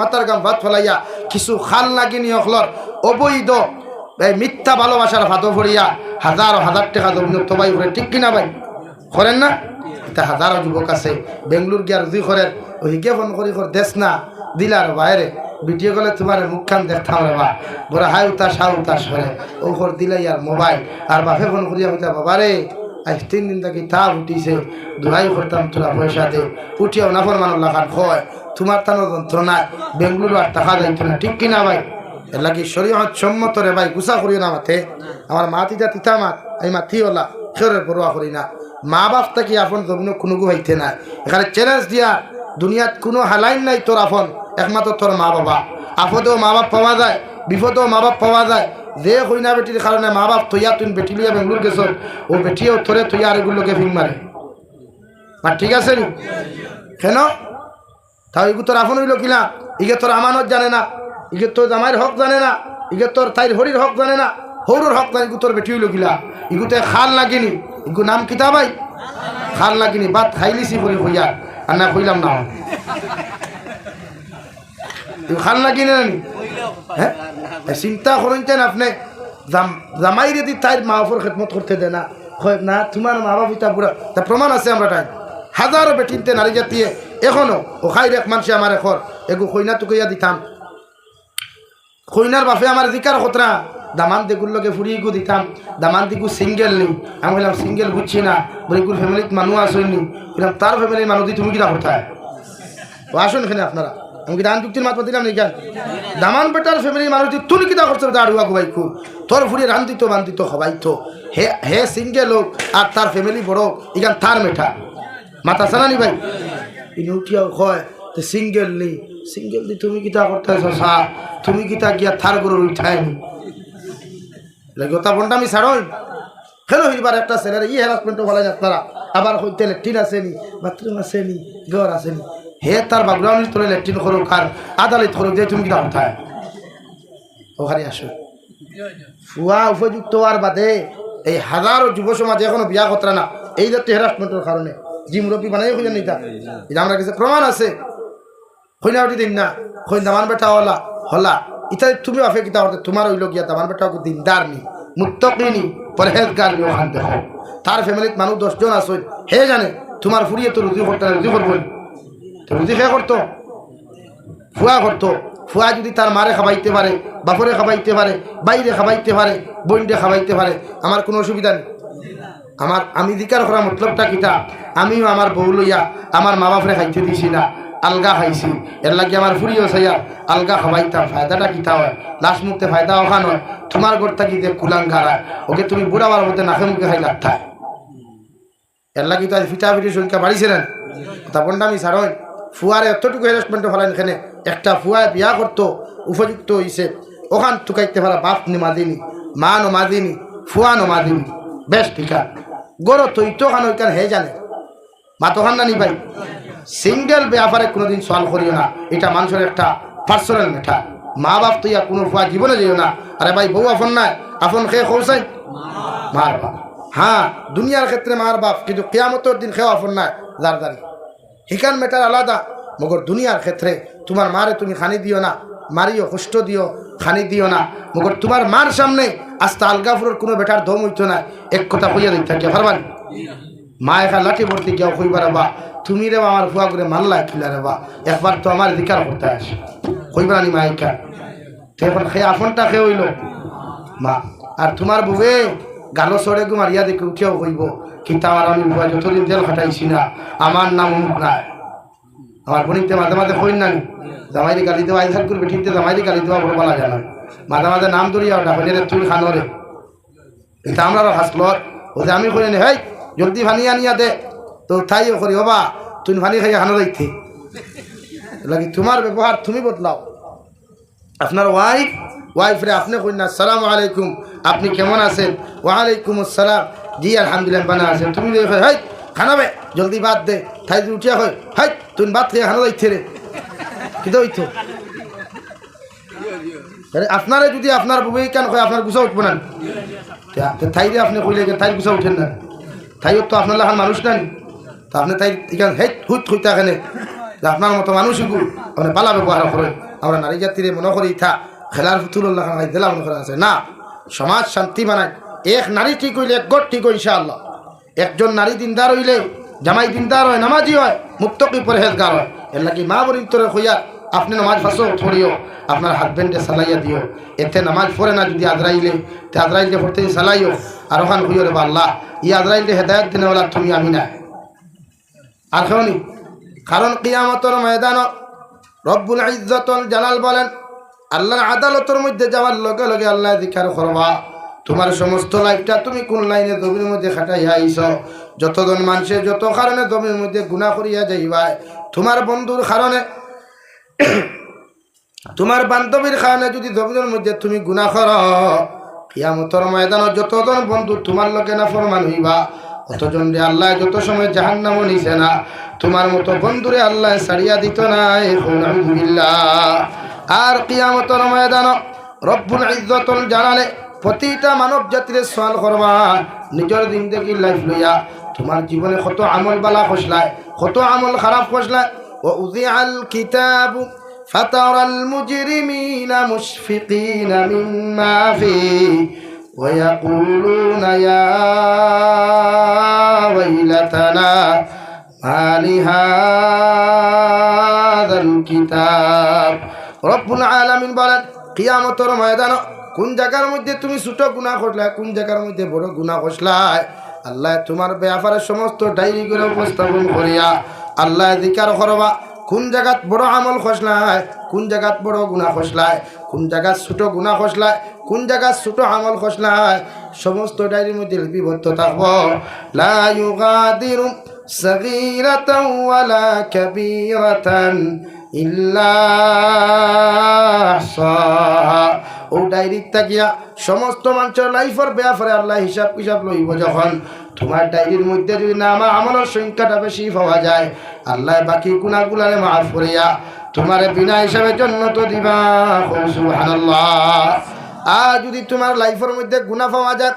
মাতার ভাত ফলাইয়া কিছু খাল লাগিনি অখলর অবৈধ মিথ্যা ভালোবাসার ভাত ভরিয়া হাজার হাজার টাকা জমিন তবাই করে ঠিক কিনা ভাই? করেন না? এটা হাজারো যুবক আছে, বেঙ্গলোর গিয়ার দুই করেন। ওই ফোন করি কর দেশ না দিলার বাইরে ভিডিও গলে তোমার মুখখান দেখতাম রে বা বড় হাই উতাস হাই উতাস করে ও কর দিলে ইয়ার মোবাইল। আর বাপে ফোন করিয়া হইতা বাবা রে আজ তিন দিন থাকি তা উঠিছে। দুহাই করতাম তোরা পয়সা দে। উঠিয়াও নাফর মানুষ লাগান হয় তোমার তানো যন্ত্রণায় বেঙ্গলুরু আর টাকা যাইতো না। ঠিক কিনা ভাই? এর লাগি শরীয়ত সম্মত রে ভাই গুসা করিও না মাথে আমার মা তিতা তিতা মাত আমি মাথি ওলা খেরের পরোয়া করি না। মা বাপ থাকি আপন জমিন কোনো হইতে না এখানে চ্যালেঞ্জ দিয়া, দুনিয়াত কোনো হালাইন নাই তোর আপন একমাত্র তোর মা বাবা। আপদেও মা বাপ পাওয়া যায়, বিপদেও মা বাপ পাওয়া যায়। যে কইনা বেটির কারণে মা বাপ তৈয়া তুই বেটি লিয়া বেঙ্গলোর গেছ ও বেটিও থরে তৈয়া আর এগুলোকে ফিং মারে ঠিক আছে কেন? তাও ইগু তোর আপন হইল কিনা? ইগে তোর আমানত জানে না। ইগে তোর জামাইয়ের হক জানে না। ইগে তোর তাইর হরির হক জানে না। হৌরর হক জানে ইগু তোর বেটি হইল কিলা? ইগুতে খাল লাগিনি ইগু নাম কিতা ভাই? খাল লাগিনি বাত খাইলিছি বলে হইয়া আর না কইলাম না। খাল লাগিনি হ্যাঁ? চিন্তা করেন আপনি? জাম- জামাই যদি তাইর মা বাপর খেদমত করতে দেয় না। না, তোমার মা বাপ ইতা পুরা তা প্রমাণ আছে আমরা টাইম হাজারো বেটিনতে নারী জাতিয়ে এখনও ও খাই রেখ মানুষে আমার এখর এগু কইনা তুকইয়া দিতাম। কইনার বাপে আমার দিকার খতরা দামান দিগুর লগে ফুরিয়ে গু দিতাম। দামান দিগু সিঙ্গেল নেই আমি বললাম সিঙ্গেল বুঝছি না। বলিগুর ফ্যামিলিত মানুষ আসেননি বললাম তার ফ্যামিলির মানুষ তুমি কিনা কোথায় ও আসুন এখানে আপনারা। আমি কি দান যুক্তির মাত্রা দিলাম নাকি দামান বেটার ফ্যামিলির মানুষ তুই কিতা করছ দাঁড়ুয়া গুবাই খুব তোর ফুরিয়ে রান্ধিত বান্ধিত হবাইতো হে হে সিঙ্গেল হোক আর তার ফ্যামিলি বড় ইগান তার মেঠা। মাথা সানানি ভাই? ইনি উঠিয়াও হয় তো সিঙ্গেল নেই সিঙ্গেল দি তুমি কিতা করতেছ সা তুমি কিতা গিয়া থার গরুর উঠায়নি কথা বনটা আমি ছাড়ই কেন হইবার একটা ছেলের ই হ্যারাসমেন্টও ভালো আপনারা আবার হইতে লেট্রিন আসেনি বাথরুম আসেনি ঘর আসেনি হে তার বাগরাউন্ড তোলে লেট্রিন করুক আর আদালত করুক যে তুমি কিতা উঠায় ওখানে আসো ফুয়া উপযুক্ত আর বাদে এই হাজারো যুব সমাজ এখনও বিয়া কতরা না। এই জাতীয় হ্যারাসমেন্টের কারণে জি মুরব্বী বানাই খুঁজে নিতা এটা আমরা কাছে প্রমাণ আছে। হইনা উঠি দিন না। হই দামান বেটা হলা হলা। ইতা তুমি আফে কিতা হতে তোমার হইল গিয়া দামান বেটা দিনদার নি। মুত্তকিনি পরহেজগার ওখান দেখো তার ফ্যামিলিত মানুষ দশজন আসই হে জানে, তোমার ফুরিয়ে তো রুজি করতে রুজি করবই তো রুজি খেয়ে করতো? ফুয়া করতো। ফুয়া যদি তার মারে খাবাইতে পারে, বাপরে খাবাইতে পারে, বাইরে খাবাইতে পারে বইনটে খাবাইতে পারে, আমার কোনো অসুবিধা নেই। আমার আমি দিকার করা মতলবটা কিতা? আমিও আমার বউ লইয়া আমার মা বাপরে খাইতে দিছি না আলগা খাইছি। এর লাগে আমার ফুরিও চাইয়া আলগা খাবাইতাম। ফায়দাটা কিতা হয়? লাস্ট মুখতে ফায়দা ওখান হয় তোমার ঘর থাকি যে কুলাঙ্গারা ওকে তুমি বুড়াবার মধ্যে নাকে মুখে খাই লাগতায় এর লাগি তো আজ ফিটা ফিটি সংখ্যা বাড়িছিলেন তখনটা আমি ছাড়ই ফুয়ারে এতটুকু হ্যারাসমেন্ট ফেলেন এখানে একটা ফুয়ায় বিয়া করতো উপযুক্ত হইছে ওখান টুকাইতে পারা বাপ নমাদিনি মা নমাদিনি ফুয়া নমাদিনি বেশ ঠিক। গরো তুই তো খান ওইখান, হে জানে। মা তো খান নানি ভাই? সিঙ্গেল ব্যাপারে কোনোদিন সওয়াল করিও না। এটা মানুষের একটা পার্সোনাল মেঠা মা বাপ তুই কোনো ফুয়া জীবনে যেও না। আরে ভাই, বউ আফন নাই? আফন খেয়ে খৌসাই মার বাপ। হ্যাঁ দুনিয়ার ক্ষেত্রে মার বাপ, কিন্তু কেয়ামতর দিন খেয়ে আফন নাই। যার দাঁড়ি। হিকান মেটার আলাদা, মগর দুনিয়ার ক্ষেত্রে তোমার মারে তুমি খানি দিও না। মারিও কষ্ট দিও, খানি দিও না। মগর তোমার মার সামনে আস্তা আলগাফুরের কোনো বেটার দম হইতো না। এক কথা কইয়া দিতে থাকে পারবানি মা একা লাঠি ভর্তি কেউ কইবার বা, তুমি রে আমার ফুয়া করে মানলা কিলা রে বা, একবার তো আমার দিকার করতে আসে। কইবার নি মা একা? এখন খেয়ে আফনটা খেয়ে হইল? মা, আর তোমার বুবে গালো সরে গো মারিয়া দেখে উঠেও কইব, কিন্তু আমার আমি বুয়া যতদিন জেল খাটাইছি না, আমার নাম অমুক নাই। আমার বোনিতে মাঝে মাঝে কইন না জামাইরে গালি দেওয়া আইসার করবে ঠিক জামাইরে গালি দেওয়া বড় বলা যায় না মাঝে মাঝে নাম ধরিয়া ওটা হইলে তুই খানরে এটা আমরা হাসল ও যে আমি করি হেই, জলদি ভানি আনিয়া দে। তো তাইও করি, বাবা তুই ভানি খাইয়া খানো যাইতে লাগি তোমার ব্যবহার তুমি বদলাও। আপনার ওয়াইফ ওয়াইফরে আপনি কই না, সালাম আলাইকুম, আপনি কেমন আছেন? ওয়ালাইকুম আসসালাম। জি, আলহামদুলিল্লাহ বানা আছেন তুমি যদি খানাবে? জলদি ভাত দে। যদি উঠিয়া হয় হাই তুই ভাত খেয়ে খানো যাইতে রে। কিন্তু হইতো? আপনারে যদি আপনার বুবে কেন কয়? আপনার গুছা উঠবো না। তাই রে আপনি কইলে তাই গুছা উঠেন না। তাই তো আপনার লাখান মানুষ নাই। তা আপনি তাই এখানে হেট হুট হইতে এখানে। আপনার মতো মানুষগুলো আপনি পালা ব্যবহার করেন আমরা নারী জাতিরে মনে করি থা খেলার ফুতুল্লাহ খান দিলা মনে করা আছে। না, সমাজ শান্তি বানায় এক নারী ঠিক হইলে এক গড় ঠিক হয়, ইনশাআল্লাহ। একজন নারী দিনদার হইলে, জামাই দিনদার হয়, নামাজি হয়, মুক্তকি পরহেজগার হয়। এর লাগি মা বরিন হইয়া আপনি নামাজ ফাঁসো পড়িও, আপনার হাজবেন্ডে সালাইয়া দিও। এতে নামাজ পড়ে না যদি আদরাইলে তে আদরাইলে পড়তে সালাইও। আর ওখান হইও রে বা আল্লাহ ই আদরাইলে হেদায়ত দিনে বলা তুমি আমি না। আর খেওনি কারণ কিয়ামতর ময়দান রব্বুল ইজ্জতুল জালাল বলেন, আল্লাহর আদালতের মধ্যে যাওয়ার লগে লগে আল্লাহ দিকার করবা। তোমার সমস্ত লাইফটা তুমি কোন লাইনে জমির মধ্যে খাটাইয়া আইছ যতজন মানুষের যত কারণে জমির মধ্যে গুণা করিয়া যাইবাই, তোমার বন্ধুর কারণে। তোমার বান্ধবীর কারণে যদি জমিনের মধ্যে তুমি গুণা কর, কিয়ামতর ময়দানত যতজন বন্ধু তোমার লোকে না ফরমান হইবা, অতজন রে আল্লাহ যত সময় জাহান নামও নিছে না, তোমার মতো বন্ধুরে আল্লাহ সারিয়া দিত না আর কিয়ামতর ময়দান রব্বুল ইজ্জতুল জানালে প্রতিটা মানব জাতির সওয়াল করবা নিজের জিন্দগি লাইফ লইয়া তোমার জীবনে কত আমল বালা খসলায় কত আমল খারাপ খসলায় ও উদিআল কিতাবু فترى المجرمين مشفقين مما فيه ويقولون يا ويلتنا ما لهذا الكتاب رب العالمين বলেন কিয়ামতের ময়দান কোন জায়গার মধ্যে তুমি ছোট গুণা করলে, কোন জায়গার মধ্যে বড় গুণা করলাই? আল্লাহ তোমার ব্যাপারে সমস্ত ডায়েরি করে উপস্থাপন করিয়া আল্লাহ দিকার করবা। কোন জায়গাত বড় আমল খসলায় কোন জায়গাত বড় গুণা খসলায় কোন জায়গাত ছোট গুণা খসলায় কোন জায়গাত ছোট আমল খসলায় সমস্ত ডায়েরির মধ্যে লিপিবদ্ধ থাকব। লা ওয়ালা কাবীরাতান। ইল্লা ও ডায়েরির তাকিয়া সমস্ত মানুষের লাইফের ব্যাপারে আল্লাহ হিসাব কিসাব লইব যখন। তোমার ডায়েরির মধ্যে যদি না আমার আমলের সংখ্যাটা বেশি পাওয়া যায়। আল্লাহ বাকি গুণাগুলারে মাফ করিয়া তোমার বিনা হিসাবে জন্য তো দিবা আর যদি তোমার লাইফের মধ্যে গুণা পাওয়া যায়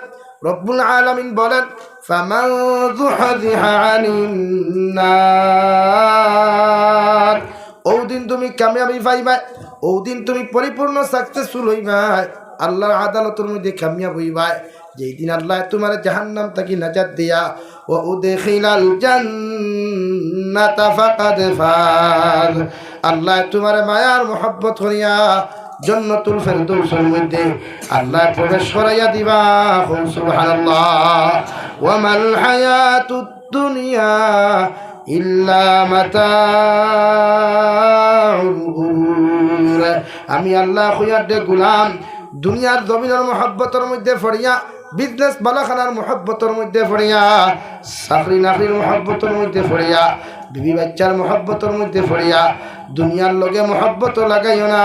রব্বুল আলামিন বলেন, ফামান যুহযিহা আনিন নার ওদিন তুমি কামিয়াবি পাইবাই ওদিন তুমি পরিপূর্ণ সাকসেসফুল হইবাই। আল্লাহর আদালতের মধ্যে কামিয়াব হইবাই। যেই দিন আল্লাহ তোমার জাহান্নাম থাকি নাজাত দিয়া, ও উদেখিলাল জান্নাতা ফাকাদ ফাজ আল্লাহ তোমার মায়ার মোহব্বত করিয়া জন্নতুল ফেরদৌসের মধ্যে আল্লাহ প্রবেশ করাইয়া দিবা। সুবহানাল্লাহ। ওয়া মাল হায়াতুদ দুনিয়া ইল্লা আমি আল্লাহ খুয়ার দে গুলাম, দুনিয়ার জমিনের মহব্বতের মধ্যে ফড়িয়া বিজনেস বালাখানার মহব্বতের মধ্যে ফড়িয়া চাকরি নাকরির মহব্বতের মধ্যে ফড়িয়া বিবি বাচ্চার মহব্বতের মধ্যে ফড়িয়া দুনিয়ার লগে মহব্বত লাগাইও না,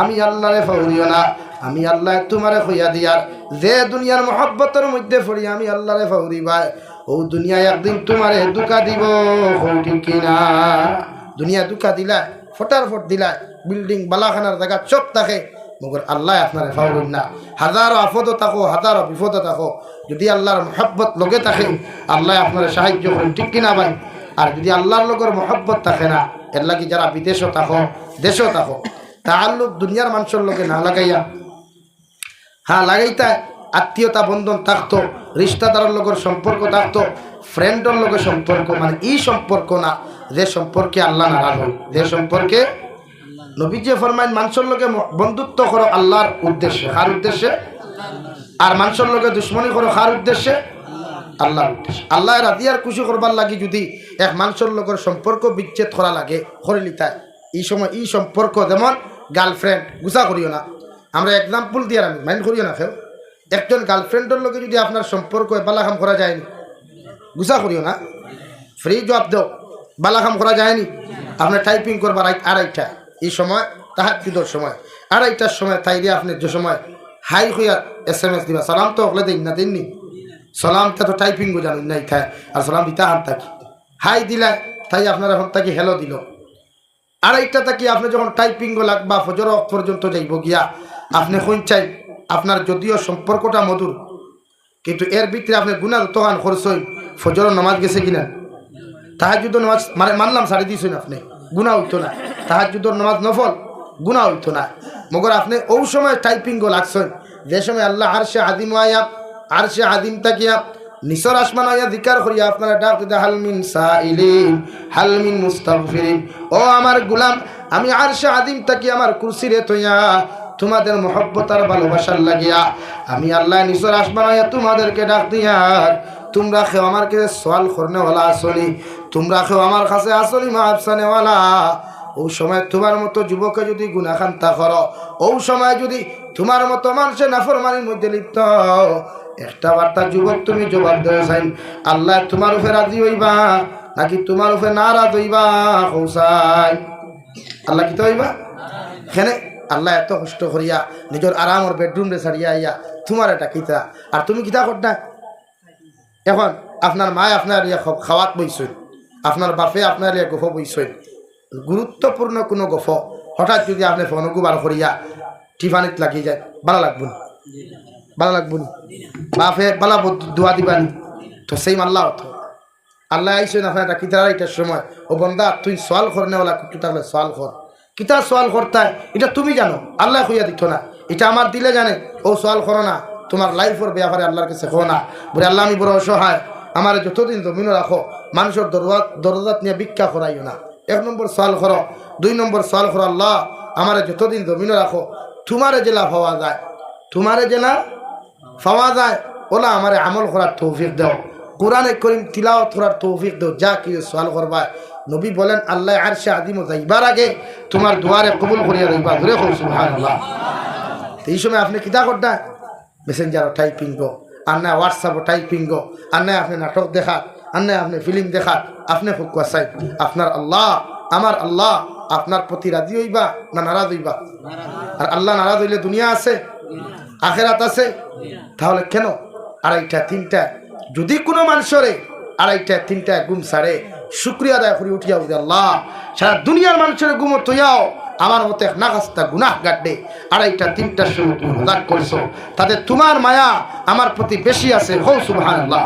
আমি আল্লাহরে ফাউরিও না, আমি আল্লাহ তোমারে খুইয়া দিয়ার। যে দুনিয়ার মহব্বতের মধ্যে ফড়িয়া আমি আল্লাহরে ভাই। ও দুনিয়ায় একদিন তোমারে দুকা দিব ঠিক দুনিয়া দুকা দিলা, ফটার ফট দিলা, বিল্ডিং, বালাখানার জায়গা চপ থাকে, মগর আল্লাহ আপনার ফাউরুন না। হাজারো আফদও থাকো, হাজারো বিপদও থাকো। যদি আল্লাহর মহব্বত লগে থাকে, আল্লাহ আপনার সাহায্য করেন, ঠিক কিনা ভাই? আর যদি আল্লাহর লগর মহব্বত থাকে না, এর লাগি যারা বিদেশও থাকো, দেশও থাকো তাহলে দুনিয়ার মানুষের লোকে না লাগাইয়া হ্যাঁ লাগাইতা আত্মীয়তা বন্ধন থাকতো রিস্তাদারের লগের সম্পর্ক থাকতো ফ্রেন্ডের লগে সম্পর্ক মানে ই সম্পর্ক না, যে সম্পর্কে আল্লাহ নারাজ হয় যে সম্পর্কে নবীজি ফরমাইন, মানুষের লগে বন্ধুত্ব করো আল্লাহর উদ্দেশ্যে। কার উদ্দেশ্যে? আর মানুষের লগে দুশ্মনী করো কার উদ্দেশ্যে? আল্লাহর উদ্দেশ্যে। আল্লাহ রাজিয়ার খুশি করবার লাগি যদি এক মানুষের লগের সম্পর্ক বিচ্ছেদ করা লাগে, করে লিতায় এই সময় এই সম্পর্ক যেমন গার্লফ্রেন্ড গুছা করিও না। আমরা এক্সাম্পল দিয়ে আমি মাইন্ড করিও না কেউ। একজন গার্লফ্রেন্ডের লগে যদি আপনার সম্পর্ক বালাখাম করা যায়নি, গুছা করিও না। ফ্রি জব দেও বালাখাম করা যায়নি। আপনার টাইপিং করবার আড়াইটা। এই সময় তাহার সময়, আড়াইটার সময় তাই দিয়ে আপনি যে সময় হাই হইয়া এস এম এস দিবা, সালাম তো ওগুলো দিন না দিননি সালামটা তো টাইপিং জানুন নাই খায় আর সালাম দিতে হান থাকি হাই দিলা, তাই আপনার এখন তাকে হেলো দিল। আড়াইটা থাকি আপনি যখন টাইপিং লাগবা, ফজর পর্যন্ত যাইব গিয়া, আপনি কোন চাই আপনার যদিও সম্পর্কটা মধুর, কিন্তু এর ভিতরে আপনি গুনার তোহান খরচ হই ফজর নামাজ গেছে কিনা? তাহার যদি নামাজ মানে মানলাম সারি দিয়েছেন আপনি। গুণা হইতো না। তাহার যুদ্ধর নামাজ নফল গুণা হইতো না। মগর আপনি ওই সময় টাইপিং গো লাগছেন। যে সময় আল্লাহ আর সে আদিম আয়া আর সে আদিম তাকিয়া নিসর আসমান আয়া ধিকার করিয়া আপনারা ডাক দিতে হালমিন সাইলিন হালমিন মুস্তাগফিরিন। ও আমার গুলাম, আমি আর সে আদিম তাকিয়া আমার কুরসিরে তৈয়া তোমাদের মহব্বত আর ভালোবাসার লাগিয়া আমি আল্লাহ নিসর আসমান তোমাদেরকে ডাক দিয়ার তোমরা খেও আমার কাছে সওয়াল করনেওয়ালা আসনি, তোমরা খেও আমার কাছে আসনি, মা আফসানেওয়ালা। ও সময় তোমার মতো যুবকে যদি গুণাখান্তা করো, ও সময় যদি তোমার মতো মানুষের নাফরমানির মধ্যে লিপ্ত একটা বার্তা যুবক তুমি জবাব দেওয়া চাই আল্লাহ তোমার উপরে রাজি হইবা, নাকি তোমার উপরে নারাজ হইবা? কৌসাই আল্লাহ কি তো হইবা? এখানে আল্লাহ এত কষ্ট করিয়া নিজের আরামর বেডরুম ছাড়িয়া আইয়া তোমার এটা কিতা? আর তুমি কিতা করতা? এখন আপনার মায় আপনার ইয়ে খাওয়াত বইছেন। আপনার বাপে আপনার ইয়ে গফ বইছেন। গুরুত্বপূর্ণ কোনো গফ। হঠাৎ যদি আপনি ফোনকু বার করিয়া টিফানিত লাগি যায় ভালো লাগবো ভালো লাগবো বাপে বালা দোয়া দিবানি তো সেই আল্লাহ তো আল্লাহ আইসেন আপনার এটা কিতার এটার সময়। ও বন্দা, তুই সোয়াল কর নেওয়ালা কুটু তাহলে সোয়াল কর কিতার সোয়াল করতে হয় এটা তুমি জানো। আল্লাহ খুঁয়া দিত না। এটা আমার দিলে জানে, ও, সোয়াল করো না। তোমার লাইফের ব্যাপারে আল্লাহর কাছে কো না। বলে, আল্লাহ, আমি বড় অসহায়। আমার যতদিন জমিনও রাখো, মানুষের দরজা দরজাত নিয়ে ভিক্ষা করাইও না। এক নম্বর সোয়াল করো, দুই নম্বর সোয়াল করো, আল্লাহ, আমার যতদিন জমিনও রাখো, তোমারে জেলা পাওয়া যায়, তোমারে জেলা পাওয়া যায়, ওলা আমারে আমল করার তৌফিক দাও। কোরআনে করিম তিলাওয়াত করার তৌফিক দাও, যা কি সোয়াল করবা নবী বলেন আল্লাহ আর সে আদিম যাইবার আগে তোমার দুয়ারে কবুল করিয়া যাইবা ধরে কৌ তো এই সময় আপনি কিতা করতা মেসেঞ্জারও টাইপিং গো আর না হোয়াটসঅ্যাপও টাইপিং গো আর না আপনি নাটক দেখাত আর না আপনি ফিল্ম দেখাত, আপনি ফুকুয়া চাই আপনার আল্লাহ, আমার আল্লাহ, আপনার প্রতি রাজি হইবা না নারাজ হইবা? আর আল্লাহ নারাজ হইলে দুনিয়া আছে, আখেরাত আছে, তাহলে কেন? আড়াইটা, তিনটা, যদি কোনো মানুষরে আড়াইটা, তিনটা গুম সারে শুক্রিয়া আদায় করে উঠিয়া উঠে আল্লাহ। সারা দুনিয়ার মানুষের গুম তৈয়াও আমার মতে নাগাস্তা গুনাহ গাড্ডে আড়াইটা তিনটার সময় তুমি মজাক করছ। তাতে তোমার মায়া আমার প্রতি বেশি আছে। হৌ সুবাহ আল্লাহ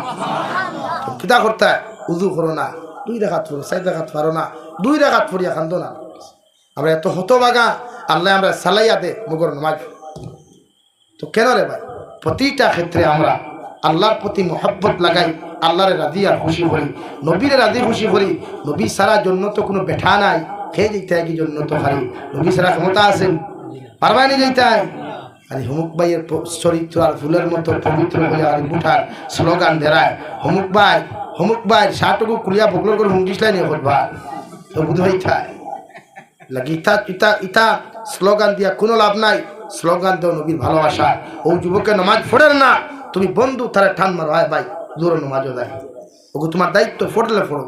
কিতা করতে উজু করো না। দুই দেখাত পড়ো, চার দেখাত পারো না। দুই দেখাত পড়িয়া কান্দো না। আমরা এত হতবাগা, আল্লাহ আমরা সালাইয়া দে, মুগর নমাজ। তো কেন রে ভাই? প্রতিটা ক্ষেত্রে আমরা আল্লাহর প্রতি মহব্বত লাগাই, আল্লাহরে রাজি আর খুশি করি। নবীরে রাজি খুশি করি, নবী সারা জন্য তো কোনো বেঠা নাই খেয়ে যেতে হয় কি জন্য তো হারি নবী সারা ক্ষমতা আছেন পারবানি যেতে হয় আরে হুমুক ভাইয়ের চরিত্র আর ফুলের মতো পবিত্র হয়ে আর বুঠার স্লোগান দেরায়, হুমুক ভাই হুমুক ভাই শাহটুকু কুলিয়া বকলোর করে হুমকিস লাই নিয়ে করবা তো বুধ হয়ে থাকে ইতা ইতা ইতা, স্লোগান দিয়া কোনো লাভ নাই, স্লোগান দেও নবীর ভালোবাসা। ও যুবকের নমাজ ফোড়েন না তুমি বন্ধু তারা ঠান মারো। আয় ভাই দূর নমাজও দেয় ওগো, তোমার দায়িত্ব ফোটলে ফোড়ো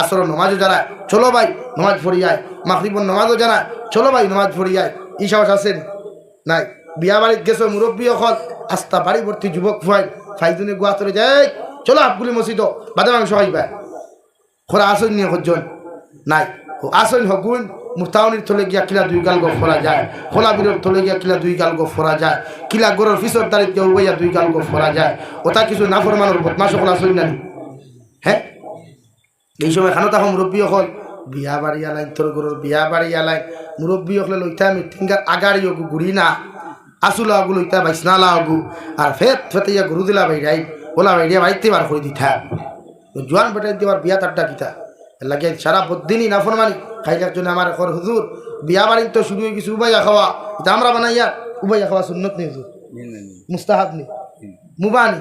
আসর নমাজও যারা চলো ভাই, নমাজ ফড়ি যায় মাকরিবন নমাজও জানা চলো ভাই, নমাজ ফড়ি যায় ই সাহস আছেন? নাই। বিয়া বাড়িত গেছো মুরব্বী অকল। আস্তা বাড়ি ভর্তি যুবক ফাই ফাইজনে গোয়া তরে যায়। চলো আপগুলি মসজিদ, বাদে মাংস খাইবা। খোরা আসন নিয়ে হজন নাই। আসন হগুন মুতাউনির থলে গিয়া কিলা দুই গাল গো ফরা যায়। খোলা বিরর থলে গিয়া কিলা দুই গাল গো যায়। কিলা গরর ফিসর দাঁড়িয়ে গিয়া উবাইয়া দুই গাল গো যায়। ওটা কিছু না ফরমানোর বদমাস সকল আসন না? হ্যাঁ এই সময় খানো তখন মুরব্বী হল। বিয়া বাড়ি আলাই, তোর গরুর বিয়া বাড়ি আলাই। মুরব্বী হলে লইতা মিটিংগার আগাড়ি ওগু ঘুরি না। আসুলা আগু লইতা বাইসনালা আগু আর ফেত ফেতাইয়া গরু দিলা ভাই বাইরাই ওলা বাইরিয়া বাড়িতে বার করে দিতা। জোয়ান বেটাই দিবার বিয়া তারটা কিতা? লাগে সারা বদিনই না ফরমানি খাইলার জন্য আমার এখন হুজুর। বিয়া বাড়ি তো শুরু হয়ে গেছে উবাইয়া খাওয়া। এটা আমরা বানাইয়া উবাইয়া খাওয়া সুন্নত নেই হুজুর। মুস্তাহাব নেই। মুবানি।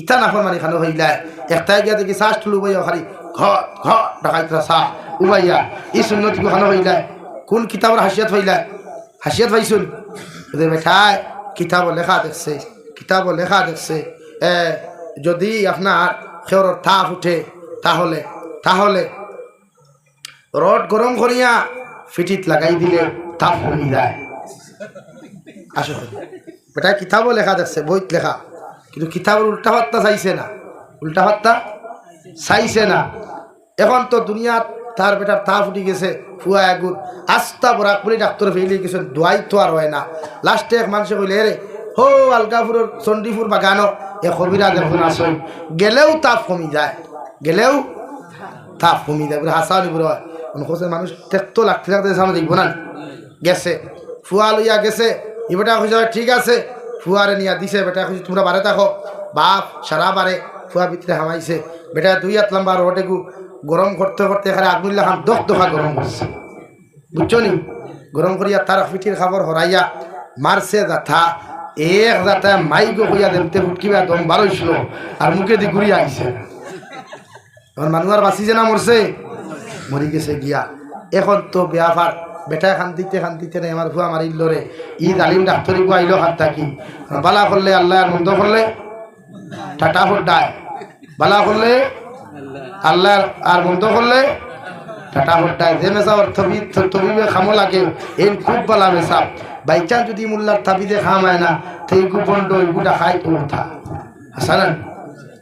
ইতা না ফরমানি খানো হইলা। একটাই গিয়া দেখি শ্বাস তুলু উবাইয়া খালি। ঘর ঘর ডাকাইতরা সা উবাইয়া। এই সুন্নতি খানো হইলা। কোন কিতাবের হাসিয়াত হইলা? হাসিয়াত পাইছুন? বেঠায় কিতাব লেখা দেখছে। কিতাব লেখা দেখছে। এ যদি আপনার খেওর তাপ উঠে তাহলে তাহলে রড গরম করিয়া ফিটিত লাগাই দিলে তাপ কমি যায়। আসলে বেটা কিতাবও লেখা দেখছে, বইত লেখা। কিন্তু কিতাবের উল্টা পাত্তা চাইছে না। উল্টা পাত্তা চাইছে না। এখন তো দুনিয়াত তার বেটার তাপ উঠি গেছে, ফুয়া এগুর আস্তা বরাক করে ডাক্তার ফেলে গেছে, দোয়াই তো আর হয় না। লাস্টে এক মানুষে কইলে রে হো আলকাপুরের চণ্ডীপুর বাগানো এ কবিরা দেখুন আসন গেলেও তাপ কমি যায়। গেলেও তাপ কমি বলে হাসা নিবুর হয়। খোঁজের মানুষ দেখতো লাগতে লাগতে সামনে দেখব না। গেছে। ফুয়া লইয়া গেছে। ই বেটা খুঁজে ঠিক আছে। ফুয়ারে নিয়া দিছে, বেটা খুঁজে তোমরা বারে থাকো। বাপ, সারা বারে ফুয়া ভিতরে হামাইছে। বেটা, দুই হাত লম্বা রোটেকু গরম করতে করতে এখানে আগুন খান দশ দফা গরম করছে। বুঝছ নি? গরম করিয়া তার পিঠির খাবার হরাইয়া মারছে যাথা। এক যাতা মাইগো হইয়া দেখতে ফুটকিবা দম বারোইছিল। আর মুখে দি ঘুরিয়া আইছে। এখন মানুষ আর বাঁচিছে না মরছে মরি গেছে গিয়া। এখন তো বেয়া ফার বেটা খান্দিতে খান্দিতে নাই আমার ভুয়া মারিল রে ই জালিম ডাক্তরি গো আইলো হাত থাকি। বালা করলে আল্লাহ আর মন্দ করলে টাটা ফুটায় বালা করলে আল্লাহ আর মন্দ করলে টাটা ফুটায় যে মেসা ওর থবি থবিবে খামো লাগে এই খুব বালা মেসা বাইচান যদি মোল্লার থাবিতে খামায় না সেই গুপন্ড ওইগুটা খাই তো উঠা। হাসান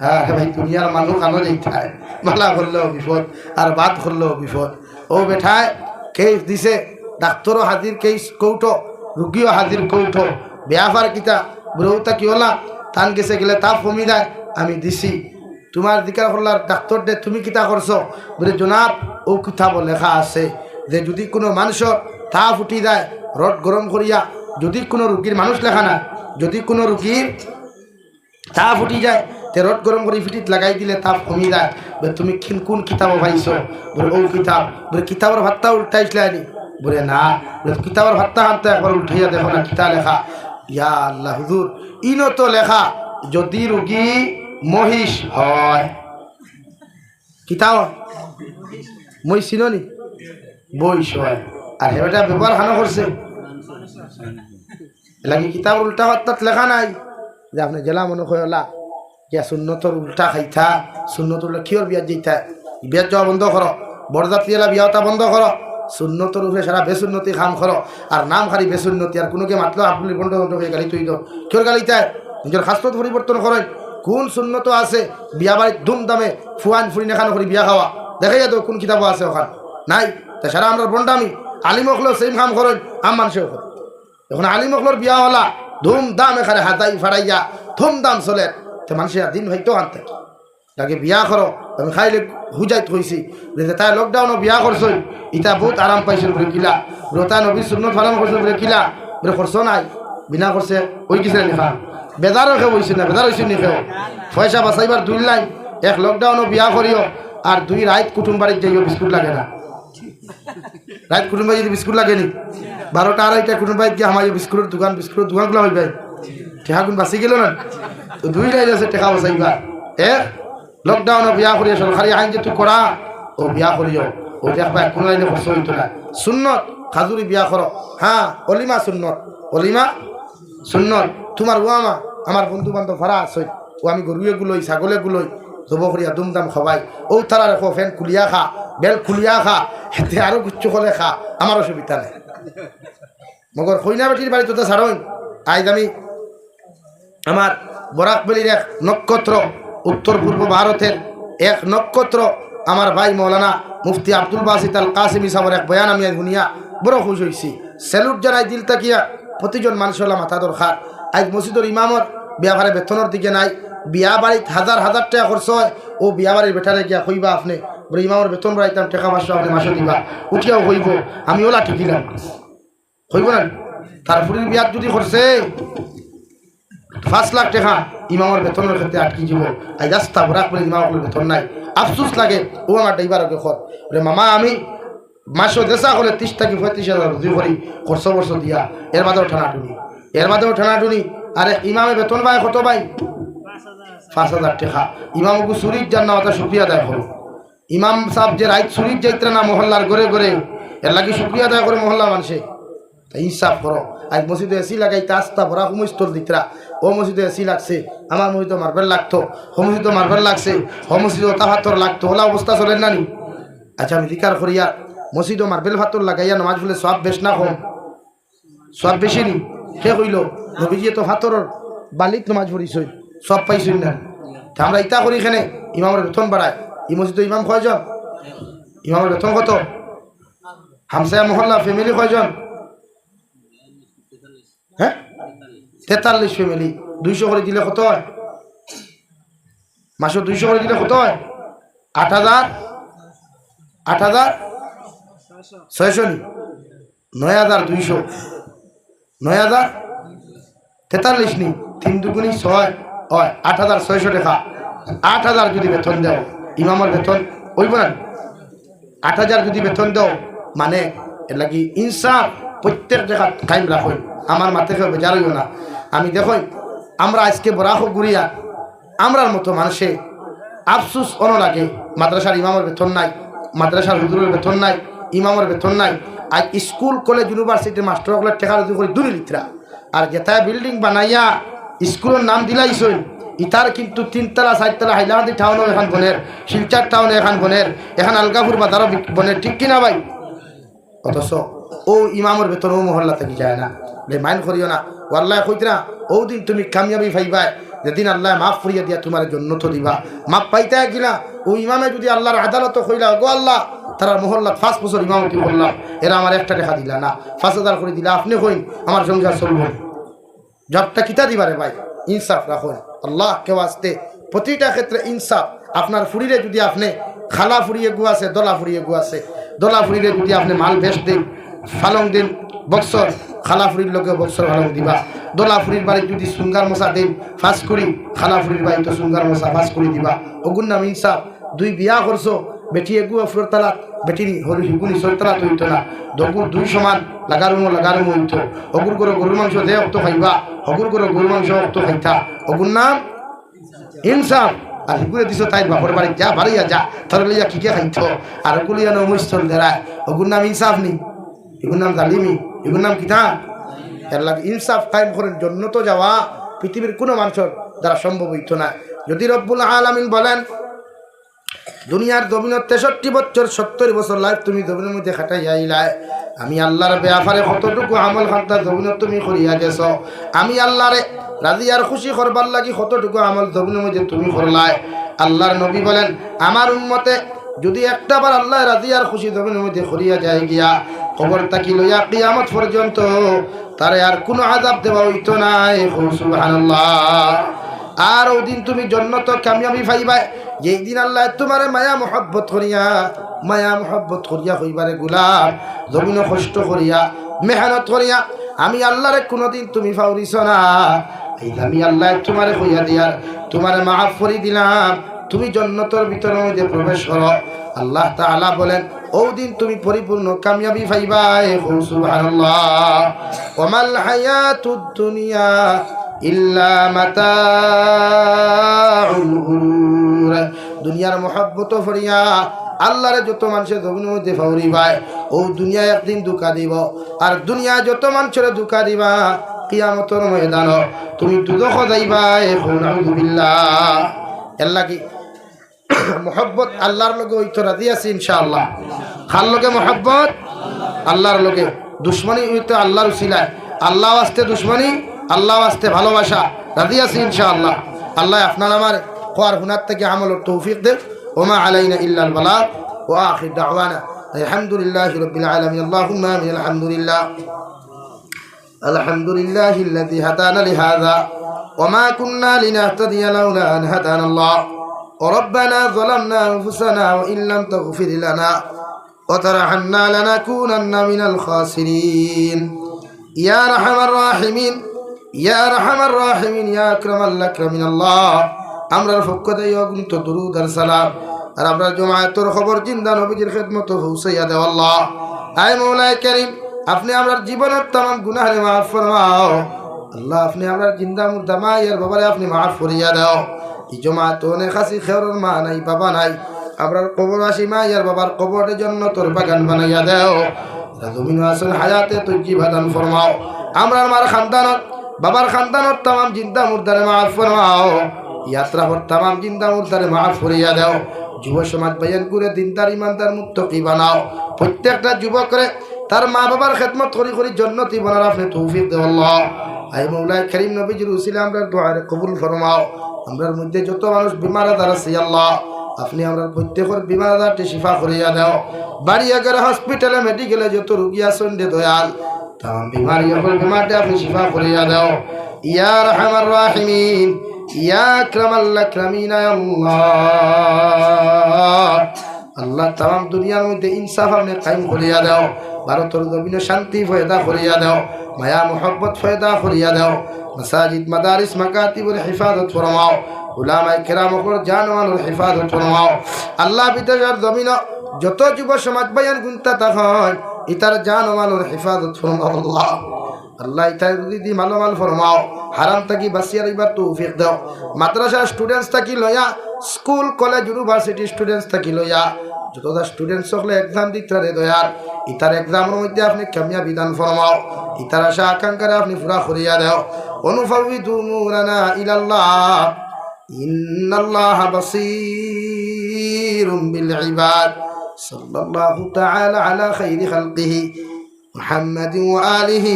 হ্যাঁ ভাই, দুনিয়ার মানুষ যাইতায় মালা করলেও বিপদ, আর বাদ করলেও বিপদ। ও বেঠায় কেস দিছে, ডাক্তরও হাজির কেস কৌটো রুগীও হাজির কৌটো। বেয়াফার কিতা বুড়ৌতা কি হলা? তান গেছে গেলে তাপ কমি যায় আমি দিছি। তোমার দিকার হল্লার ডাক্তর দে, তুমি কিতা করছ বলে, জনাব ও কিতাব লেখা আছে যে যদি কোনো মানুষের তাপ উঠি যায় রড গরম করিয়া যদি কোনো রুগীর মানুষ লেখা না যদি কোনো রুগীর তাপ উঠি যায় তে রড গরম করে ফিটিত লাগাই দিলে তাপ কমি যায়। বলে তুমি কিন কোন কিতাব ভাইছ বলে ও কিতাব। বলে কিতাবের ভাতটা উল্টাইছিলে আনি। বলে না, বলে কিতাবের ভাতটা আনতে একবার উঠাইয়া দেখো না কিতা লেখা। ইয়া আল্লাহ হুজুর ইনো তো লেখা, যদি রুগী মহিষ হয়। কিতাব মই চিননি বইস হয়। আর হেবেটা ব্যবহার খানো করছে লাগি কিতাব উল্টা হত্যাত লেখা নাই। যে আপনি জেলা মনে কয়লা যে সুন্নতর উল্টা খাইথা সুন্নত উল্টা কিয়র বিয়াত যেইথা বিয়াত যাওয়া বন্ধ করো, বরযাত্রী এলা বিয়াটা বন্ধ করো, সুন্নতর উপরে সারা বেসুন্নতি খাম করো, আর নাম খালি বেসুন্নতি, আর কোনোকে মাতলো আপনি বন্ধ হয়ে গালি তুই দাও কিয়র গালিতায়, নিজের শাস্ত্র পরিবর্তন করেন। কোন সুন্নত আছে, বিয়া বাড়ির ধুমধামে ফুয়ান ফুরি নেখানো করি বিয়া খাওয়া। দেখাই যাতো কোন কিতাব আছে ওখান? নাই। তা সারা আমরা বন্ডামি, আলিম হকলো সেম কাম করেন, আম মানুষেও এখন আলিম হকলোর বিয়া হলা, ধুমধাম এখানে হাতাই ফাড়াইয়া, ধুমধাম চলে। তো মানুষের দিন হয়তো আনতে তাকে বিয়া করো আমি খাইলে হুজাইত হয়েছি তাই লকডাউনও বিয়া করছই ইটা বহুত আরাম পাইছিল বলে কিলা। রোতা নবী শূন্য পালন করছিল বলে কিলা। বলে খরচ নাই, বিনা করছে, ওই কিছু নিখা বেজারও খেয়ে বইছে না, বেজার হয়েছে নি খেয়েও পয়সা বাঁচাইবার দুই লাইন, এক লকডাউনও বিয়া করিও, আর দুই রাত কুটুম বাড়ির যাইও, বিস্কুট লাগে না। রাত কুটুম বাড়ি যদি বিস্কুট লাগে নি? বারোটা আড়াইটা কুটুম বাড়িতে আমার বিস্কুটের দোকান, বিস্কুটের দোকানগুলো হইবে। টেকা কোন বাঁচি গেল না? তো দুই লাইন আছে, টেকা বাঁচাইবা এ লকডাউনে বিয়া করিয়া সরকারি আইন যেটু করা ও বিয়া করিও ও দেখবা কোনো লাইনে খরচ হইতো না সুন্নত খাজুরি বিয়া করো হ্যাঁ অলিমা সুন্নত। অলিমা সুন্নত। তোমার ও আমা আমার বন্ধু বান্ধব ভাড়া আছে। ও আমি গরুয়ে গুলোই ছাগলে গুলোই জব করিয়া দুমদাম খাবাই। ও তারা রেখো ফ্যান খুলিয়া খা, বেল খুলিয়া খা, হেতে আরও কিচ্ছু করে খা আমার অসুবিধা নেই। মগর কইনা বেটির বাড়ি তোতে ছাড়ই আজ আমি আমার বরাকবেলির এক নক্ষত্র উত্তর পূর্ব ভারতের এক নক্ষত্র আমার ভাই মৌলানা মুফতি আব্দুল বাসিত আল কাসিমি সাহর এক বয়ান আমি শুনিয়া বড় খুশ হয়েছি স্যালুট জানাই দিল তাকিয়া প্রতিজন মানুষের মাথা দরকার। আজ মসজিদর ইমামর বিয়া বেতনের দিকে নাই। বিয়া বাড়িত হাজার হাজার টাকা খরচ হয়। ও বিয়া বাড়ির বেটারে গিয়া কইবা আপনি, বলে ইমামর বেতন বাড়াইতাম, টাকা পাঁচশো আপনি মাসে দিবা। উঠিয়াও কইব আমি ওলা ঠিকিলাম কইব না? তারপরে বিয়াত যদি করছে পাঁচ লাখ টাকা ইমামের বেতনের ক্ষেত্রে আটকি যাব আই রাস্তা ভরাক বলে ইমামের বেতন নাই। আফসোস লাগে, ও আমার ড্রাইভার ওকে খর বলে, মামা, আমি মাসও দেশা করে ত্রিশ থেকে পঁয়ত্রিশ হাজার দুই করি, খরচ বর্ষ দিয়া। এর মাঝেও ঠানাটুনি এর মাঝেও ঠানাটুনি আরে, ইমামে বেতন পায় কত পাই পাঁচ হাজার টাকা। ইমামকে চুরির যান না ওটা সুক্রিয়া আদায় করো। ইমাম সাহেব যে রাইত চুরির যাইতে না, মহল্লার ঘরে ঘরে, এর লাগি সুক্রিয়া আদায় করে মহল্লা মানুষে। হিসাব করো। আজ মসজিদে এসি লাগাইতে আস্তা ভরা হুমস্তর দিতরা। ও মসজিদে এসি লাগছে, আমার মসজিদে মার্বেল লাগতো হো মসজিদে মার্বেল লাগছে হো মসজিদে ভাতর লাগতো ওলা অবস্থা চলেন না নি? আচ্ছা আমি দিকার করিয়া মসজিদে মার্বেল ভাতর লাগাইয়া নামাজ বলে সব বেশ না কম। সব বেশি নি? সে কইল? নবীজি তো ভাতর বালিত নামাজ পড়িছই সব পাইছই না। আমরা ইতা করি এখানে, ইমামের বেতন বাড়ায়। ই মসজিদে ইমাম কয়জন? ইমামের বেতন কত? হামসায়া মহল্লা ফ্যামিলি কয়জন হ্যাঁ তেতাল্লিশ ফ্যামিলি দুইশো করে দিলে কত হয়? মাসে দুইশো করে দিলে কত হয়? আট হাজার আট হাজার, ছয়শো নি। নয় হাজার দুইশো। নয় হাজার, তেতাল্লিশ নি। তিন দুগুনি ছয় হয়, আট হাজার ছয়শো টাকা। আট হাজার যদি বেতন দেও ইমামের বেতন ওইব না। আট হাজার যদি বেতন দেও মানে এর লাগি ইনসাফ, প্রত্যেক জায়গা কাইম রাখুন আমার মাথা কেউ বেজার হইব না। আমি দেখুন আমরা আজকে বরাহ গুড়িয়া আমরার মতো মানুষে আফসুস অন লাগে মাদ্রাসার ইমামের বেতন নাই, মাদ্রাসার হুজুরের বেতন নাই, ইমামের বেতন নাই, আর স্কুল, কলেজ ইউনিভার্সিটির মাস্টারগুলোর টেকা রুজু করে দূরে আর যেটায় বিল্ডিং বানাইয়া স্কুলের নাম দিলাইছই ইতার কিন্তু তিনতলা, চারতলা হাইলাহান্দি টাউনও এখন বনের, শিলচার টাউনে এখন বনের, এখন আলগাপুর বাজারও বনের, ঠিক কিনা ভাই? অথচ ও ইমামের বেতন ও মহল্লা থেকে যায় না। রে মাইন করিও না। ও আল্লাহ কইতে না ও দিন তুমি কামিয়াবি ফাইবাই যেদিন আল্লাহ মাফ করিয়া দিয়া তোমার জন্য তো দিবা। মাফ পাইতে গিলা ও ইমামে যদি আল্লাহর আদালত কইলা গো আল্লাহ, তারা মহল্লা ফার্স্ট বছর ইমামতি করলাম। এরা আমার একটা টাকা দিলা না। পাঁচ হাজার করে দিলা, আপনি কইন, আমার সংসার চলব জবটা কিতা দিবারে ভাই? ইনসাফ রাখুন। আল্লাহ কেউ আসতে, প্রতিটা ক্ষেত্রে ইনসাফ। আপনার ফুরিরে যদি আপনি খালা ফুরিয়ে গু আছে, দলা ফুরিয়ে গু আছে, দলা ফুরিরে যদি আপনি মাল বেশ দিন ফালং দিন বক্সর খালা ফুরির লোকে বক্সর ফালং দিবা। দলা ফুরির বাড়ি যদি সুঙ্গার মশা দিন ফাঁস করি খালা ফুরির বাড়ি তো সুঙ্গার মশা ফাঁস করে দিবা। ওগুন নাম ইনসাফ দুই বিয়া করছ, বেটি এগু ফুরর তালাত বেটি হরি হিগুনি সরতালাত হইতো না। দগুর দুই সমান, লাগারুমো লাগারুমো হইতো। অগুর করে গরুর মাংস দে অক্ত খাইবা, অগুর করে গরুর মাংস অক্ত খাইতা। অগুর নাম ইনসাফ। আর হিগুরে দিছ তাই বাপর বাড়ি যা, বাড়িয়া যা, তোর লইয়া কিকে খাইছ আর ওগুলিয়া নমস্তর দেরায়। ওগুর নাম ইনসাফ নি এগুর নাম জালিমি এগুর নাম কিতা লাগে ইনসাফ কায়েম করার জন্য তো যাওয়া পৃথিবীর কোনো মানুষের দ্বারা সম্ভব হইতো না। যদি রব্বুল আলামিন বলেন, দুনিয়ার জমিনের তেষট্টি বছর, সত্তর বছর লাইফ তুমি জমিনের মধ্যে খাটাই আইলাই আমি আল্লাহর ব্যাপারে কতটুকু আমল খান্তা জমিনত তুমি করিয়া গেছ? আমি আল্লাহরে রাজি আর খুশি করবার লাগি কতটুকু আমল জমিনের মধ্যে তুমি করলাই? আল্লাহর নবী বলেন, আমার উন্মতে যদি একটা বার আল্লাহ রাজি আর খুশি জমিনের মধ্যে করিয়া যায় গিয়া খবর তাকি লইয়া কিয়ামত পর্যন্ত তারে আর কোনো আজাব দেওয়া হইতো নাই। সুবহানাল্লাহ। আর ওই দিন তুমি জন্নত কামিয়াবি পাইবাই যেই দিন আল্লাহ তোমার মায়া মহব্বত করিয়া, মায়া মহব্বত করিয়া হইবারে গুলাম জমিন কষ্ট করিয়া, মেহনত করিয়া, আমি আল্লাহরে কোনোদিন তুমি ফাউরিছ না। এই আমি আল্লাহ তোমারে কইয়া দিয়ার তোমারে মাফ করি দিলাম। তুমি জন্নতর ভিতরের মধ্যে প্রবেশ করো, আল্লাহ তাআলা বলেন, ও দিন তুমি পরিপূর্ণ কামিয়াবি পাইবাই সুবহানাল্লাহ। ওমাল হায়াতুদ দুনিয়া ইল্লা দুনিয়ার মহব্বত ফরিয়া আল্লাহরে যত মানুষের জমিনের মধ্যে ফাউরি ভাই ও দুনিয়া একদিন দুকা দিব। আর দুনিয়া যত মানুষের দুকা দিবা, কিয়ামতর ময়দান তুমি দুদখ যাইবা এখন আউযুবিল্লাহ এল্লা কি মোহব্বত আল্লাহর লোকে ওই তো রাজি আছি ইনশাআল্লাহ। খার লোকে মোহব্বত? আল্লাহর লোকে দুশ্মনী ওই তো আল্লাহর উসিলায়। আল্লাহ আসতে দুশ্মনী, আল্লাহ আসতে ভালোবাসা। রাজি আছি ইনশাআল্লাহ। আল্লাহ আপনার আমার খোয়ার হুনার থেকে আমল তৌফিক দেব ওমা আলাইনা ইল্লাল বালা ও আখির দাওয়ানা। আলহামদুলিল্লাহ রবিল আলমী আল্লাহুম্মা আলহামদুলিল্লাহ। الحمد لله الذي هدانا لهذا وما كنا لنهتدي لولا أن هدانا الله وربنا ظلمنا أنفسنا وإن لم تغفر لنا وترحمنا لنكونن من الخاسرين يا أرحم الراحمين يا أرحم الراحمين يا أكرم الأكرمين الله আমরার পক্ষ থেকে অগুন্ত দুরুদ আর সালাম আর আমরা জমায়েতর খবর জিন্দা নবীজির খেদমত পৌঁছাইয়া দেও আল্লাহ আয় মৌলায় করিম আপনি আমার জীবনের তাম গুনাহরে মাফ ফরমাও আল্লাহ আপনি আমার জিন্দা মুর্দা মা ইয়ার বাবারে আপনি মাফ করিয়া দাও এই জমায়েত অনেক আসি খেরর মা নাই, বাবা নাই। আপনার কবর আসি মা ইয়ার বাবার কবরের জন্য তোর বাগান বানাইয়া দেও। জমিন আসল হায়াতে তুই জীবাদান ফরমাও। আমরা আমার খানদানত, বাবার খানদানত তাম জিন্দা মুর্দারে মাফ ফরমাও। ইয়াত্রা পর তাম জিন্দা মুর্দারে মাফ করিয়া দাও। যুব সমাজ বায়ান করে দিনদার ইমানদার মুত্তকি বানাও। প্রত্যেকটা যুবকরে তার মা বাবার খেদমত করি করি জন্নতি বানার আপনি তৌফিক দেও আল্লাহ আই মৌলাই করিম নবীজির উসিলে আমরা দোয়ারে কবুল ফরমাও। আমরার মধ্যে যত মানুষ বিমার আদার আছে, আল্লাহ, আপনি আমরা প্রত্যেকের বিমার আদারটি শিফা করিয়া দাও। বাড়ি আগের হসপিটালে মেডিকেলে যত রুগী আছেন দে দয়াল, তাম বিমারি সকল বিমারটি আপনি শিফা করিয়া দাও। ইয়ার হামার রাহিমিন, ইয়া আকরামাল আকরামিন ইয়া আল্লাহ। আল্লাহ তাম দুনিয়ার মধ্যে ইনসাফ আপনি কায়েম করিয়া দাও, ভারতের জমিনে শান্তি ফয়দা করিয়া দাও, মায়া, মোহব্বত ফয়দা করিয়া দাও, মাসাজিদ, মাদারিস, মাকাতিবুল হিফাজত ফরমাও উলামাই কেরামকর জানওয়ানুর হিফাজত ফরমাও। আল্লাহ বিদেশের জমিন যত যুব সমাজ বায়ান গুনতা তখন ইতার জানওয়ানুর হিফাজত ফরমাও আল্লাহ। আল্লাহ ইতার দিদি মালামাল ফরমাও, হারাম থাকি বাসিয়ার এবার তৌফিক দাও। মাদ্রাসা স্টুডেন্টস থাকি লয়া স্কুল কলেজ ইউনিভার্সিটি স্টুডেন্টস থাকি লয়া যতটা স্টুডেন্টস সকলে এক্সাম দিতে দয়ার ইতার এক্সামের মধ্যে আপনি কামিয়া বিধান ফরমাও ইতার আশা আকাঙ্ক্ষারে আপনি পুরা করিয়া দাও অনুফাবিদু মুরানা ইলাল্লাহ ইন্নাল্লাহ বাসীরুম বিল ইবাদ সাল্লাল্লাহু তাআলা আলা খাইরি খালকিহি محمد وآله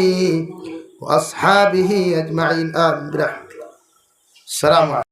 وأصحابه أجمعين آمين برحمته السلام عليكم